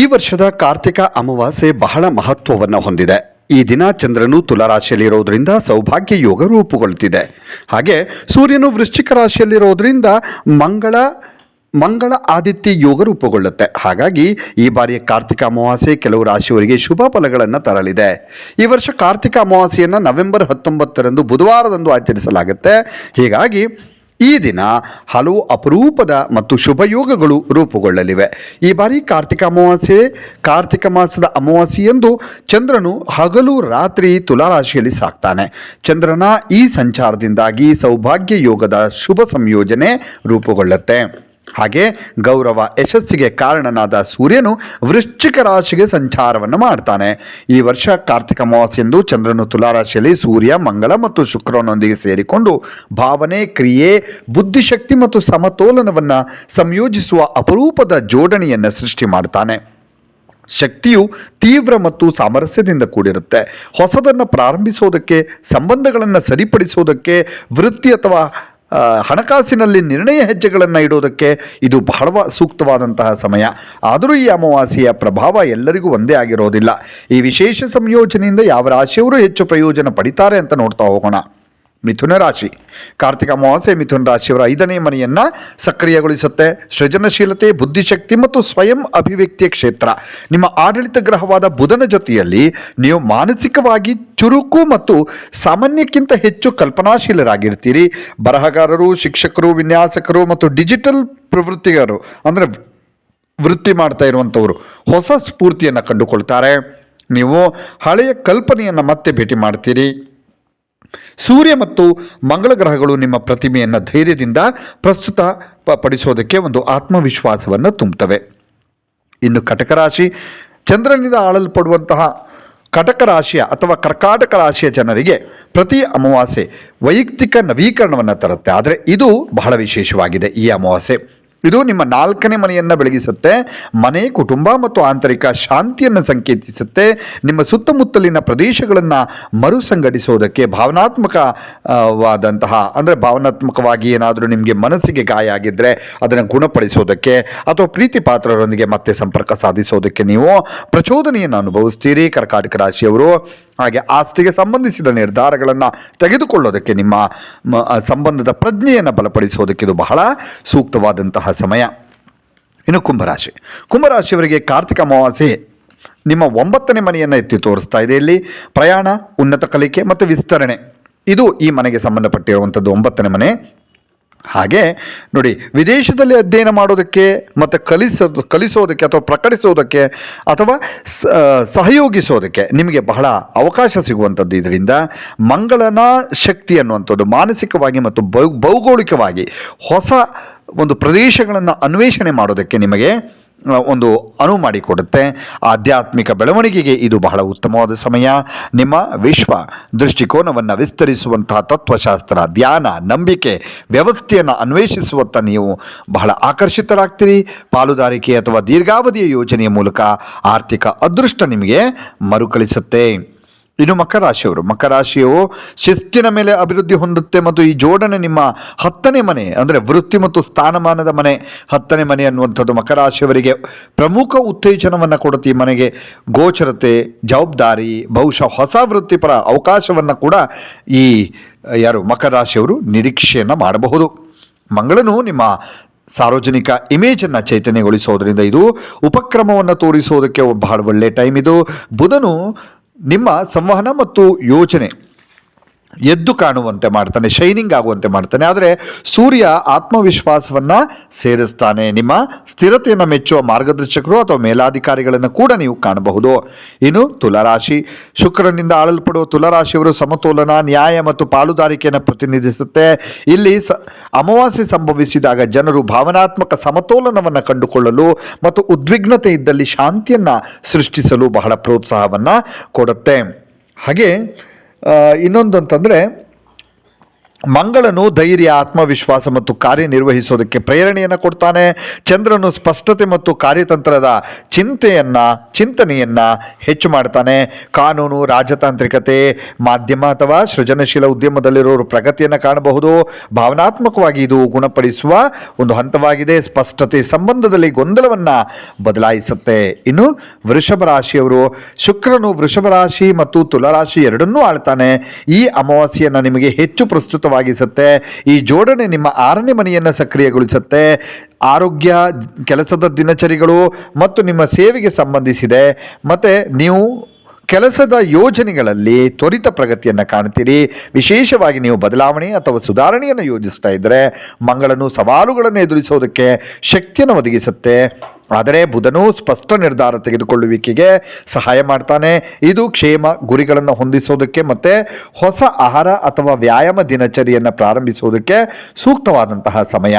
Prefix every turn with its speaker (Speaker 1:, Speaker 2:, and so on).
Speaker 1: ಈ ವರ್ಷದ ಕಾರ್ತಿಕ ಅಮಾವಾಸ್ಯೆ ಬಹಳ ಮಹತ್ವವನ್ನು ಹೊಂದಿದೆ. ಈ ದಿನ ಚಂದ್ರನು ತುಲಾರಾಶಿಯಲ್ಲಿರೋದ್ರಿಂದ ಸೌಭಾಗ್ಯ ಯೋಗ ರೂಪುಗೊಳ್ಳುತ್ತಿದೆ. ಹಾಗೆ ಸೂರ್ಯನು ವೃಶ್ಚಿಕ ರಾಶಿಯಲ್ಲಿರೋದ್ರಿಂದ ಮಂಗಳ ಮಂಗಳ ಆದಿತ್ಯ ಯೋಗ ರೂಪುಗೊಳ್ಳುತ್ತೆ. ಹಾಗಾಗಿ ಈ ಬಾರಿಯ ಕಾರ್ತಿಕ ಅಮಾವಾಸ್ಯೆ ಕೆಲವು ರಾಶಿಯವರಿಗೆ ಶುಭ ಫಲಗಳನ್ನು ತರಲಿದೆ. ಈ ವರ್ಷ ಕಾರ್ತಿಕ ಅಮಾವಾಸ್ಯೆಯನ್ನು ನವೆಂಬರ್ ಹತ್ತೊಂಬತ್ತರಂದು ಬುಧವಾರದಂದು ಆಚರಿಸಲಾಗುತ್ತೆ. ಹೀಗಾಗಿ ಈ ದಿನ ಹಲವು ಅಪರೂಪದ ಮತ್ತು ಶುಭಯೋಗಗಳು ರೂಪುಗೊಳ್ಳಲಿವೆ. ಈ ಬಾರಿ ಕಾರ್ತಿಕ ಅಮಾವಾಸ್ಯೆ, ಕಾರ್ತಿಕ ಮಾಸದ ಅಮಾವಾಸ್ಯೆಯಂದು ಚಂದ್ರನು ಹಗಲು ರಾತ್ರಿ ತುಲಾರಾಶಿಯಲ್ಲಿ ಸಾಕ್ತಾನೆ. ಚಂದ್ರನ ಈ ಸಂಚಾರದಿಂದಾಗಿ ಸೌಭಾಗ್ಯ ಯೋಗದ ಶುಭ ಸಂಯೋಜನೆ ರೂಪುಗೊಳ್ಳುತ್ತೆ. ಹಾಗೆ ಗೌರವ ಯಶಸ್ಸಿಗೆ ಕಾರಣನಾದ ಸೂರ್ಯನು ವೃಶ್ಚಿಕ ರಾಶಿಗೆ ಸಂಚಾರವನ್ನು ಮಾಡ್ತಾನೆ. ಈ ವರ್ಷ ಕಾರ್ತಿಕ ಅಮಾವಾಸ್ಯೆಂದು ಚಂದ್ರನು ತುಲಾರಾಶಿಯಲ್ಲಿ ಸೂರ್ಯ, ಮಂಗಳ ಮತ್ತು ಶುಕ್ರನೊಂದಿಗೆ ಸೇರಿಕೊಂಡು ಭಾವನೆ, ಕ್ರಿಯೆ, ಬುದ್ಧಿಶಕ್ತಿ ಮತ್ತು ಸಮತೋಲನವನ್ನು ಸಂಯೋಜಿಸುವ ಅಪರೂಪದ ಜೋಡಣೆಯನ್ನು ಸೃಷ್ಟಿ ಮಾಡ್ತಾನೆ. ಶಕ್ತಿಯು ತೀವ್ರ ಮತ್ತು ಸಾಮರಸ್ಯದಿಂದ ಕೂಡಿರುತ್ತೆ. ಹೊಸದನ್ನು ಪ್ರಾರಂಭಿಸೋದಕ್ಕೆ, ಸಂಬಂಧಗಳನ್ನು ಸರಿಪಡಿಸೋದಕ್ಕೆ, ವೃತ್ತಿ ಅಥವಾ ಹಣಕಾಸಿನಲ್ಲಿ ನಿರ್ಣಯ ಹೆಜ್ಜೆಗಳನ್ನು ಇಡೋದಕ್ಕೆ ಇದು ಬಹಳ ಸೂಕ್ತವಾದಂತಹ ಸಮಯ. ಆದರೂ ಈ ಅಮಾವಾಸ್ಯೆಯ ಪ್ರಭಾವ ಎಲ್ಲರಿಗೂ ಒಂದೇ ಆಗಿರೋದಿಲ್ಲ. ಈ ವಿಶೇಷ ಸಂಯೋಜನೆಯಿಂದ ಯಾವ ರಾಶಿಯವರು ಹೆಚ್ಚು ಪ್ರಯೋಜನ ಪಡಿತಾರೆ ಅಂತ ನೋಡ್ತಾ ಹೋಗೋಣ. ಮಿಥುನ ರಾಶಿ. ಕಾರ್ತಿಕ ಅಮಾವಾಸ್ಯೆ ಮಿಥುನ ರಾಶಿಯವರ ಐದನೇ ಮನೆಯನ್ನು ಸಕ್ರಿಯಗೊಳಿಸುತ್ತೆ. ಸೃಜನಶೀಲತೆ, ಬುದ್ಧಿಶಕ್ತಿ ಮತ್ತು ಸ್ವಯಂ ಅಭಿವ್ಯಕ್ತಿಯ ಕ್ಷೇತ್ರ. ನಿಮ್ಮ ಆಡಳಿತ ಗ್ರಹವಾದ ಬುಧನ ಜೊತೆಯಲ್ಲಿ ನೀವು ಮಾನಸಿಕವಾಗಿ ಚುರುಕು ಮತ್ತು ಸಾಮಾನ್ಯಕ್ಕಿಂತ ಹೆಚ್ಚು ಕಲ್ಪನಾಶೀಲರಾಗಿರ್ತೀರಿ. ಬರಹಗಾರರು, ಶಿಕ್ಷಕರು, ವಿನ್ಯಾಸಕರು ಮತ್ತು ಡಿಜಿಟಲ್ ಪ್ರವೃತ್ತಿಗಾರರು ಅಂದರೆ ವೃತ್ತಿ ಮಾಡ್ತಾ ಇರುವಂಥವರು ಹೊಸ ಸ್ಫೂರ್ತಿಯನ್ನು ಕಂಡುಕೊಳ್ತಾರೆ. ನೀವು ಹಳೆಯ ಕಲ್ಪನೆಯನ್ನು ಮತ್ತೆ ಭೇಟಿ ಮಾಡ್ತೀರಿ. ಸೂರ್ಯ ಮತ್ತು ಮಂಗಳ ಗ್ರಹಗಳು ನಿಮ್ಮ ಪ್ರತಿಮೆಯನ್ನು ಧೈರ್ಯದಿಂದ ಪ್ರಸ್ತುತ ಪಡಿಸೋದಕ್ಕೆ ಒಂದು ಆತ್ಮವಿಶ್ವಾಸವನ್ನು ತುಂಬುತ್ತವೆ. ಇನ್ನು ಕಟಕ ರಾಶಿ, ಚಂದ್ರನಿಂದ ಆಳಲ್ಪಡುವಂತಹ ಕಟಕ ರಾಶಿಯ ಅಥವಾ ಕರ್ಕಾಟಕ ರಾಶಿಯ ಜನರಿಗೆ ಪ್ರತಿ ಅಮಾವಾಸ್ಯೆ ವೈಯಕ್ತಿಕ ನವೀಕರಣವನ್ನು ತರುತ್ತೆ. ಆದರೆ ಇದು ಬಹಳ ವಿಶೇಷವಾಗಿದೆ ಈ ಅಮಾವಾಸ್ಯೆ. ಇದು ನಿಮ್ಮ ನಾಲ್ಕನೇ ಮನೆಯನ್ನು ಬೆಳಗಿಸುತ್ತೆ. ಮನೆ ಕುಟುಂಬ ಮತ್ತು ಆಂತರಿಕ ಶಾಂತಿಯನ್ನು ಸಂಕೇತಿಸುತ್ತೆ. ನಿಮ್ಮ ಸುತ್ತಮುತ್ತಲಿನ ಪ್ರದೇಶಗಳನ್ನು ಮರುಸಂಘಟಿಸೋದಕ್ಕೆ ಭಾವನಾತ್ಮಕ ಆ, ವಾದಂತಹ ಅಂದರೆ ಭಾವನಾತ್ಮಕವಾಗಿ ಏನಾದರೂ ನಿಮಗೆ ಮನಸ್ಸಿಗೆ ಗಾಯ ಆಗಿದ್ದರೆ ಅದನ್ನು ಗುಣಪಡಿಸೋದಕ್ಕೆ ಅಥವಾ ಪ್ರೀತಿ ಪಾತ್ರರೊಂದಿಗೆ ಮತ್ತೆ ಸಂಪರ್ಕ ಸಾಧಿಸೋದಕ್ಕೆ ನೀವು ಪ್ರಚೋದನೆಯನ್ನು ಅನುಭವಿಸ್ತೀರಿ. ಕರ್ಕಾಟಕ ರಾಶಿಯವರು ಹಾಗೆ ಆಸ್ತಿಗೆ ಸಂಬಂಧಿಸಿದ ನಿರ್ಧಾರಗಳನ್ನು ತೆಗೆದುಕೊಳ್ಳೋದಕ್ಕೆ ನಿಮ್ಮ ಸಂಬಂಧದ ಪ್ರಜ್ಞೆಯನ್ನು ಬಲಪಡಿಸೋದಕ್ಕೆ ಇದು ಬಹಳ ಸೂಕ್ತವಾದಂತಹ ಸಮಯ. ಇನ್ನು ಕುಂಭರಾಶಿ. ಕುಂಭರಾಶಿಯವರಿಗೆ ಕಾರ್ತಿಕ ಅಮಾವಾಸ್ಯೆ ನಿಮ್ಮ ಒಂಬತ್ತನೇ ಮನೆಯನ್ನು ಎತ್ತಿ ತೋರಿಸ್ತಾ ಇದೆ ಇಲ್ಲಿ. ಪ್ರಯಾಣ, ಉನ್ನತ ಕಲಿಕೆ ಮತ್ತು ವಿಸ್ತರಣೆ. ಇದು ಈ ಮನೆಗೆ ಸಂಬಂಧಪಟ್ಟಿರುವಂಥದ್ದು ಒಂಬತ್ತನೇ ಮನೆ. ಹಾಗೆ ನೋಡಿ, ವಿದೇಶದಲ್ಲಿ ಅಧ್ಯಯನ ಮಾಡೋದಕ್ಕೆ ಮತ್ತು ಕಲಿಸೋದು ಕಲಿಸೋದಕ್ಕೆ ಅಥವಾ ಪ್ರಕಟಿಸೋದಕ್ಕೆ ಅಥವಾ ಸಹಯೋಗಿಸೋದಕ್ಕೆ ನಿಮಗೆ ಬಹಳ ಅವಕಾಶ ಸಿಗುವಂಥದ್ದು ಇದರಿಂದ ಮಂಗಳನ ಶಕ್ತಿ ಅನ್ನುವಂಥದ್ದು ಮಾನಸಿಕವಾಗಿ ಮತ್ತು ಭೌಗೋಳಿಕವಾಗಿ ಹೊಸ ಒಂದು ಪ್ರದೇಶಗಳನ್ನು ಅನ್ವೇಷಣೆ ಮಾಡೋದಕ್ಕೆ ನಿಮಗೆ ಒಂದು ಅನುವು ಮಾಡಿಕೊಡುತ್ತೆ. ಆಧ್ಯಾತ್ಮಿಕ ಬೆಳವಣಿಗೆಗೆ ಇದು ಬಹಳ ಉತ್ತಮವಾದ ಸಮಯ. ನಿಮ್ಮ ವಿಶ್ವ ದೃಷ್ಟಿಕೋನವನ್ನು ವಿಸ್ತರಿಸುವಂತಹ ತತ್ವಶಾಸ್ತ್ರ, ಧ್ಯಾನ, ನಂಬಿಕೆ ವ್ಯವಸ್ಥೆಯನ್ನು ಅನ್ವೇಷಿಸುವತ್ತ ನೀವು ಬಹಳ ಆಕರ್ಷಿತರಾಗ್ತೀರಿ. ಪಾಲುದಾರಿಕೆ ಅಥವಾ ದೀರ್ಘಾವಧಿಯ ಯೋಜನೆಯ ಮೂಲಕ ಆರ್ಥಿಕ ಅದೃಷ್ಟ ನಿಮಗೆ ಮರುಕಳಿಸುತ್ತೆ. ಇನ್ನು ಮಕರ ರಾಶಿಯವರು ಮಕರ ರಾಶಿಯು ಶಿಸ್ತಿನ ಮೇಲೆ ಅಭಿವೃದ್ಧಿ ಹೊಂದುತ್ತೆ ಮತ್ತು ಈ ಜೋಡಣೆ ನಿಮ್ಮ ಹತ್ತನೇ ಮನೆ, ಅಂದರೆ ವೃತ್ತಿ ಮತ್ತು ಸ್ಥಾನಮಾನದ ಮನೆ ಹತ್ತನೇ ಮನೆ ಅನ್ನುವಂಥದ್ದು ಮಕರ ರಾಶಿಯವರಿಗೆ ಪ್ರಮುಖ ಉತ್ತೇಜನವನ್ನು ಕೊಡುತ್ತೆ ಈ ಮನೆಗೆ. ಗೋಚರತೆ, ಜವಾಬ್ದಾರಿ, ಬಹುಶಃ ಹೊಸ ವೃತ್ತಿಪರ ಅವಕಾಶವನ್ನು ಕೂಡ ಈ, ಯಾರು ಮಕರ ರಾಶಿಯವರು ನಿರೀಕ್ಷೆಯನ್ನು ಮಾಡಬಹುದು. ಮಂಗಳನು ನಿಮ್ಮ ಸಾರ್ವಜನಿಕ ಇಮೇಜನ್ನು ಚೈತನ್ಯಗೊಳಿಸೋದ್ರಿಂದ ಇದು ಉಪಕ್ರಮವನ್ನು ತೋರಿಸೋದಕ್ಕೆ ಬಹಳ ಒಳ್ಳೆಯ ಟೈಮ್ ಇದು. ಬುಧನು ನಿಮ್ಮ ಸಂವಹನ ಮತ್ತು ಯೋಚನೆ. ಎದ್ದು ಕಾಣುವಂತೆ ಮಾಡ್ತಾನೆ ಶೈನಿಂಗ್ ಆಗುವಂತೆ ಮಾಡ್ತಾನೆ. ಆದರೆ ಸೂರ್ಯ ಆತ್ಮವಿಶ್ವಾಸವನ್ನು ಸೇರಿಸ್ತಾನೆ. ನಿಮ್ಮ ಸ್ಥಿರತೆಯನ್ನು ಮೆಚ್ಚುವ ಮಾರ್ಗದರ್ಶಕರು ಅಥವಾ ಮೇಲಾಧಿಕಾರಿಗಳನ್ನು ಕೂಡ ನೀವು ಕಾಣಬಹುದು. ಇನ್ನು ತುಲಾರಾಶಿ, ಶುಕ್ರನಿಂದ ಆಳಲ್ಪಡುವ ತುಲಾರಾಶಿಯವರು ಸಮತೋಲನ, ನ್ಯಾಯ ಮತ್ತು ಪಾಲುದಾರಿಕೆಯನ್ನು ಪ್ರತಿನಿಧಿಸುತ್ತೆ. ಇಲ್ಲಿ ಸ, ಅಮಾವಾಸ್ಯೆ ಸಂಭವಿಸಿದಾಗ ಜನರು ಭಾವನಾತ್ಮಕ ಸಮತೋಲನವನ್ನು ಕಂಡುಕೊಳ್ಳಲು ಮತ್ತು ಉದ್ವಿಗ್ನತೆ ಇದ್ದಲ್ಲಿ ಶಾಂತಿಯನ್ನು ಸೃಷ್ಟಿಸಲು ಬಹಳ ಪ್ರೋತ್ಸಾಹವನ್ನು ಕೊಡುತ್ತೆ. ಹಾಗೆ ಇನ್ನೊಂದು ಅಂತಂದರೆ ಮಂಗಳನು ಧೈರ್ಯ, ಆತ್ಮವಿಶ್ವಾಸ ಮತ್ತು ಕಾರ್ಯನಿರ್ವಹಿಸೋದಕ್ಕೆ ಪ್ರೇರಣೆಯನ್ನು ಕೊಡ್ತಾನೆ. ಚಂದ್ರನು ಸ್ಪಷ್ಟತೆ ಮತ್ತು ಕಾರ್ಯತಂತ್ರದ ಚಿಂತೆಯನ್ನು, ಚಿಂತನೆಯನ್ನು ಹೆಚ್ಚು ಮಾಡ್ತಾನೆ. ಕಾನೂನು, ರಾಜತಾಂತ್ರಿಕತೆ, ಮಾಧ್ಯಮ ಅಥವಾ ಸೃಜನಶೀಲ ಉದ್ಯಮದಲ್ಲಿರೋರು ಪ್ರಗತಿಯನ್ನು ಕಾಣಬಹುದು. ಭಾವನಾತ್ಮಕವಾಗಿ ಇದು ಗುಣಪಡಿಸುವ ಒಂದು ಹಂತವಾಗಿದೆ. ಸ್ಪಷ್ಟತೆ ಸಂಬಂಧದಲ್ಲಿ ಗೊಂದಲವನ್ನು ಬದಲಾಯಿಸುತ್ತೆ. ಇನ್ನು ವೃಷಭ ರಾಶಿಯವರು, ಶುಕ್ರನು ವೃಷಭ ರಾಶಿ ಮತ್ತು ತುಲರಾಶಿ ಎರಡನ್ನೂ ಆಳ್ತಾನೆ. ಈ ಅಮಾವಾಸ್ಯೆಯನ್ನು ನಿಮಗೆ ಹೆಚ್ಚು ಪ್ರಸ್ತುತವಾಗಿಸುತ್ತೆ ಈ ಜೋಡಣೆ ನಿಮ್ಮ ಆರನೇ ಮನೆಯನ್ನು ಸಕ್ರಿಯಗೊಳಿಸುತ್ತೆ. ಆರೋಗ್ಯ, ಕೆಲಸದ ದಿನಚರಿಗಳು ಮತ್ತು ನಿಮ್ಮ ಸೇವೆಗೆ ಸಂಬಂಧಿಸಿದೆ. ಮತ್ತು ನೀವು ಕೆಲಸದ ಯೋಜನೆಗಳಲ್ಲಿ ತ್ವರಿತ ಪ್ರಗತಿಯನ್ನು ಕಾಣ್ತೀರಿ ವಿಶೇಷವಾಗಿ ನೀವು ಬದಲಾವಣೆ ಅಥವಾ ಸುಧಾರಣೆಯನ್ನು ಯೋಜಿಸ್ತಾ ಇದ್ದರೆ ಮಂಗಳನು ಸವಾಲುಗಳನ್ನು ಎದುರಿಸೋದಕ್ಕೆ ಶಕ್ತಿಯನ್ನು ಒದಗಿಸುತ್ತೆ. ಆದರೆ ಬುಧನು ಸ್ಪಷ್ಟ ನಿರ್ಧಾರ ತೆಗೆದುಕೊಳ್ಳುವಿಕೆಗೆ ಸಹಾಯ ಮಾಡ್ತಾನೆ. ಇದು ಕ್ಷೇಮ, ಗುರಿಗಳನ್ನು ಹೊಂದಿಸೋದಕ್ಕೆ ಮತ್ತು ಹೊಸ ಆಹಾರ ಅಥವಾ ವ್ಯಾಯಾಮ ದಿನಚರಿಯನ್ನು ಪ್ರಾರಂಭಿಸೋದಕ್ಕೆ ಸೂಕ್ತವಾದಂತಹ ಸಮಯ.